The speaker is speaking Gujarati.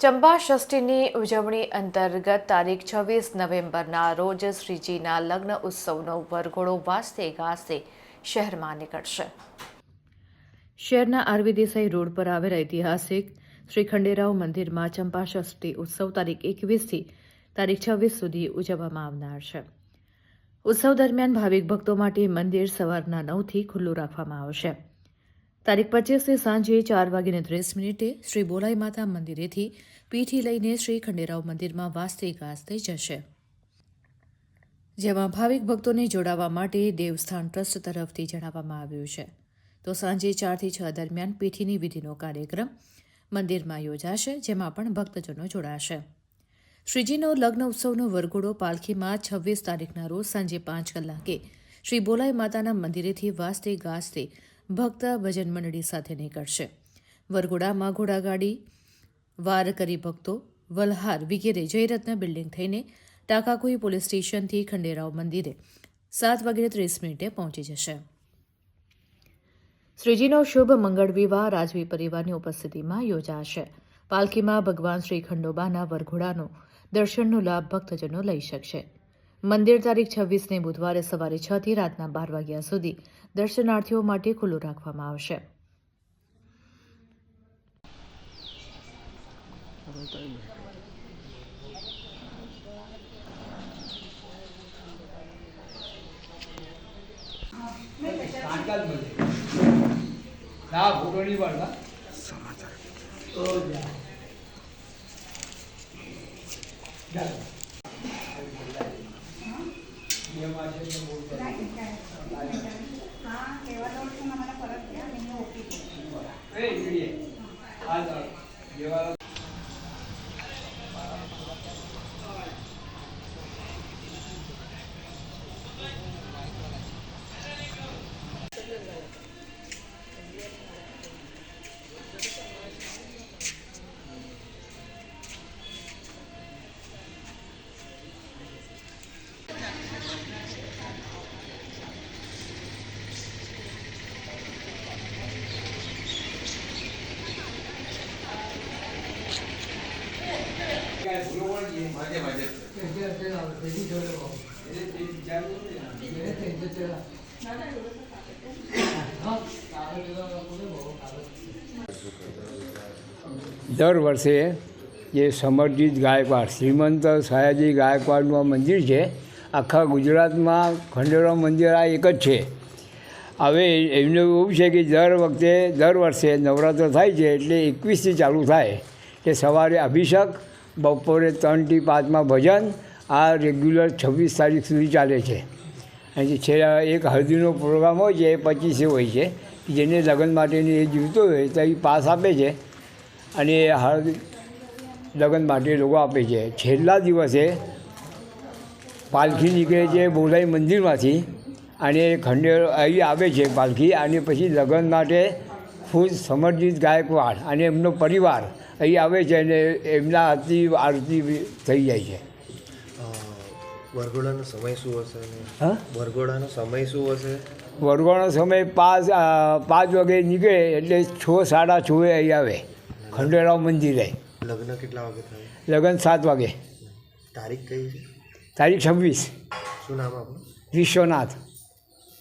ચંપા ષષ્ઠીની ઉજવણી અંતર્ગત તારીખ છવ્વીસ નવેમ્બરના રોજ શ્રીજીના લગ્ન ઉત્સવનો વરઘોડો વાજતે ગાજતે શહેરમાં નીકળશે. શહેરના આરવી દેસાઈ રોડ પર આવેલ ઐતિહાસિક શ્રી ખંડેરાવ મંદિરમાં ચંપા ષષ્ઠી ઉત્સવ તારીખ એકવીસથી તારીખ છવ્વીસ સુધી ઉજવવામાં આવનાર છે. ઉત્સવ દરમિયાન ભાવિક ભક્તો માટે મંદિર સવારના નવથી ખુલ્લું રાખવામાં આવશે. તારીખ પચીસથી સાંજે ચાર વાગીને ત્રીસ મિનિટે શ્રી બોલાઈ માતા મંદિરેથી પીઠી લઈને શ્રી ખંડેરાવ મંદિરમાં વાજતે ગાજતે જશે. જેમાં ભાવિક ભક્તોને જોડાવા માટે દેવસ્થાન ટ્રસ્ટ તરફથી જણાવવામાં આવ્યું છે. તો સાંજે ચારથી છ દરમિયાન પીઠીની વિધિનો કાર્યક્રમ મંદિરમાં યોજાશે, જેમાં પણ ભક્તજનો જોડાશે. શ્રીજીનો લગ્ન ઉત્સવનો વરઘોડો પાલખીમાં છવ્વીસ તારીખના રોજ સાંજે પાંચ કલાકે શ્રી બોલાઈ માતાના મંદિરેથી વાસ્તે ગાજતે ભક્ત ભજન મંડળી સાથે નીકળશે. વરઘોડામાં ઘોડાગાડી વાર કરી ભક્તો, વલહાર વગેરે જયરત્ન બિલ્ડિંગ થઈને ટાકાકુઈ પોલીસ સ્ટેશનથી ખંડેરાવ મંદિરે સાત વાગ્યે ત્રીસ મિનિટે પહોંચી જશે. શ્રીજીનો શુભ મંગળ વિવાહ રાજવી પરિવારની ઉપસ્થિતિમાં યોજાશે. પાલખીમાં ભગવાન શ્રી ખંડોબાના વરઘોડાનો દર્શનનો લાભ ભક્તજનો લઈ શકશે. મંદિર તારીખ છવ્વીસને બુધવારે સવારે છ થી રાતના બાર વાગ્યા સુધી દર્શનાર્થીઓ માટે ખુલ્લું રાખવામાં આવશે. કાંટકા જ મળે ના ફોટો નહીં પાડતા તો જા. ચાલો. એમાં છે તો બહુ સરસ. એ જોઈએ. આ ચાલો. જેવા દર વર્ષે જે સમરજીત ગાયકવાડ, શ્રીમંત સયાજી ગાયકવાડનું આ મંદિર છે, આખા ગુજરાતમાં ખંડેરાવ મંદિર આ એક જ છે. હવે એમને એવું છે કે દર વખતે, દર વર્ષે નવરાત્ર થાય છે, એટલે એકવીસથી ચાલુ થાય કે સવારે અભિષેક બપોરે ત્રણથી પાંચમાં ભજન, આ રેગ્યુલર છવ્વીસ તારીખ સુધી ચાલે છે. અને છે એક હળદીનો પ્રોગ્રામ હોય છે, એ પચીસે હોય છે. જેને લગ્ન માટેની એ જીવતો હોય, તો એ પાસ આપે છે. અને એ હળદ લગ્ન માટે લોકો આપે છે. છેલ્લા દિવસે પાલખી નીકળે છે બોલાઈ મંદિરમાંથી અને ખંડેર અહીં આવે છે પાલખી. અને પછી લગ્ન માટે ખુદ સમર્જિત ગાયકવાડ અને એમનો પરિવાર અહીં આવે છે અને એમના હાથથી આરતી થઈ જાય છે. વરઘોડાનો સમય શું હશે હા? વરઘોડાનો સમય શું હશે? વરઘોડાનો સમય પાંચ પાંચ વાગે નીકળે એટલે છ સાડા છ એ અહીં આવે ખંડેરાવ મંદિરે. લગ્ન કેટલા વાગે થાય? લગ્ન સાત વાગે. તારીખ કઈ છે? તારીખ છવ્વીસ. શું નામ આપણું વિશ્વનાથ.